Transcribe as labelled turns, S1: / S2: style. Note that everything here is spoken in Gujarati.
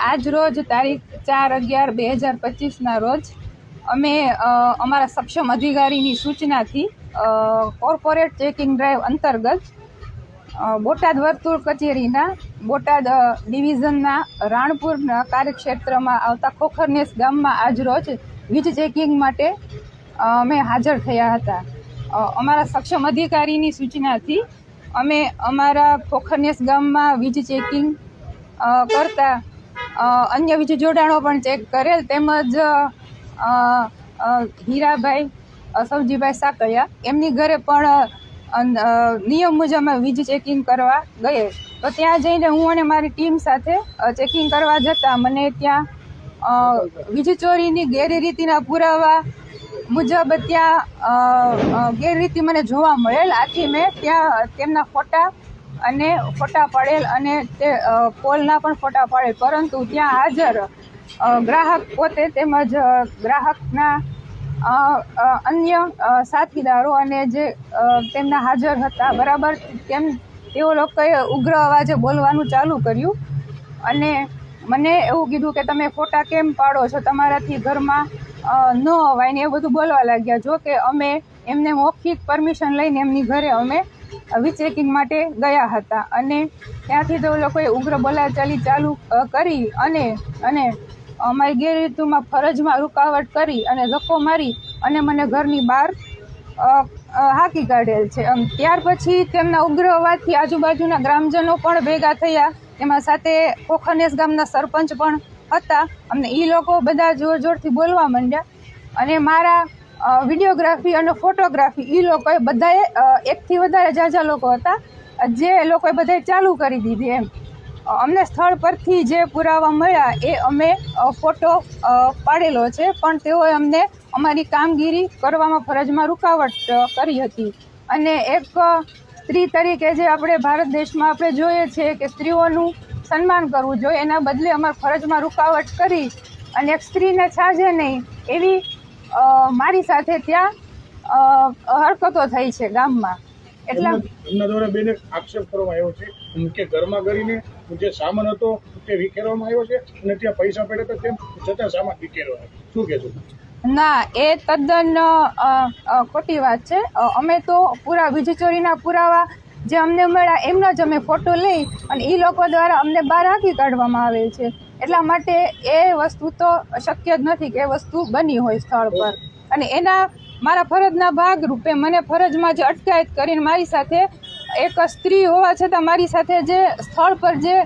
S1: આજ રોજ તારીખ ચાર અગિયાર બે હજાર પચીસના રોજ અમે અમારા સક્ષમ અધિકારીની સૂચનાથી કોર્પોરેટ ચેકિંગ ડ્રાઈવ અંતર્ગત બોટાદ વર્તુળ કચેરીના, બોટાદ ડિવિઝનના, રાણપુરના કાર્યક્ષેત્રમાં આવતા ખોખરનેસ ગામમાં આજરોજ વીજ ચેકિંગ માટે અમે હાજર થયા હતા. અમારા સક્ષમ અધિકારીની સૂચનાથી અમે અમારા ખોખરનેસ ગામમાં વીજ ચેકિંગ કરતા અન્ય બીજું જોડાણો પણ ચેક કરેલ. તેમજ હીરાભાઈ સવજીભાઈ સાકરિયા, એમની ઘરે પણ નિયમ મુજબ અમે વીજ ચેકિંગ કરવા ગયે. તો ત્યાં જઈને હું અને મારી ટીમ સાથે ચેકિંગ કરવા જતાં મને ત્યાં વીજ ચોરીની ગેરરીતિના પુરાવા મુજબ ત્યાં ગેરરીતિ મને જોવા મળેલ. આથી મેં ત્યાં, તેમના ફોટા અને ફોટા પાડેલ અને તે કોલના પણ ફોટા પાડેલ. પરંતુ ત્યાં હાજર ગ્રાહક પોતે તેમજ ગ્રાહકના અન્ય સાથીદારો અને જે તેમના હાજર હતા, બરાબર તેમ તેઓ લોકોએ ઉગ્ર અવાજે બોલવાનું ચાલુ કર્યું. અને મને એવું કીધું કે તમે ફોટા કેમ પાડો છો? તમારાથી ઘરમાં ન અવાય ને એ બધું બોલવા લાગ્યા. જો કે અમે એમને મૌખિક પરમિશન લઈને એમની ઘરે અમે વીજ ચેકિંગ માટે ગયા હતા. અને ત્યાંથી તો લોકોએ ઉગ્ર બોલાચાલી ચાલુ કરી અને અને અમારી ગેરરીતુમાં ફરજમાં રૂકાવટ કરી અને ધક્કો મારી અને મને ઘરની બહાર હાંકી કાઢેલ છે. ત્યાર પછી તેમના ઉગ્ર અવાજથી આજુબાજુના ગ્રામજનો પણ ભેગા થયા. એમાં સાથે ખોખરનેસ ગામના સરપંચ પણ હતા. અમને એ લોકો બધા જોર જોરથી બોલવા માંડ્યા. અને મારા વિડીયોગ્રાફી અને ફોટોગ્રાફી એ લોકોએ બધાએ એકથી વધારે ઝાઝા લોકો હતા, જે લોકોએ બધાએ ચાલુ કરી દીધી એમ. અમને સ્થળ પરથી જે પુરાવા મળ્યા, એ અમે ફોટો પાડેલો છે, પણ તેઓએ અમને અમારી કામગીરી કરવામાં ફરજમાં રૂકાવટ કરી હતી. અને એક સ્ત્રી તરીકે જે આપણે ભારત દેશમાં આપણે જોઈએ છીએ કે સ્ત્રીઓનું સન્માન કરવું જોઈએ, એના બદલે અમારા ફરજમાં રૂકાવટ કરી અને એક સ્ત્રીને છાજે નહીં, એવી મારી સાથે ત્યાં હરકતો થઈ છે ગામમાં. એટલા
S2: એમના દ્વારા બેને આક્ષેપ કરવામાં આવ્યો છે. કે ઘરમાં કરીને જે સામાન હતો તે વિખેરવામાં આવ્યો છે અને ત્યાં પૈસા પડ્યા તો તેમ છતાં સામાન વિખેરવા શું કહેશો?
S1: ના એ તદ્દન ખોટી વાત છે. અમે તો પૂરા વીજ ચોરીના પુરાવા જે અમને મળ્યા એમનો જ અમે ફોટો લઈ અને એ લોકો દ્વારા અમને બહાર હાંકી કાઢવામાં આવેલ છે. એટલા માટે એ વસ્તુ તો શક્ય જ નથી કે એ વસ્તુ બની હોય સ્થળ પર. અને એના મારા ફરજના ભાગરૂપે મને ફરજમાં જે અટકાયત કરીને મારી સાથે એક સ્ત્રી હોવા છતાં મારી સાથે જે સ્થળ પર જે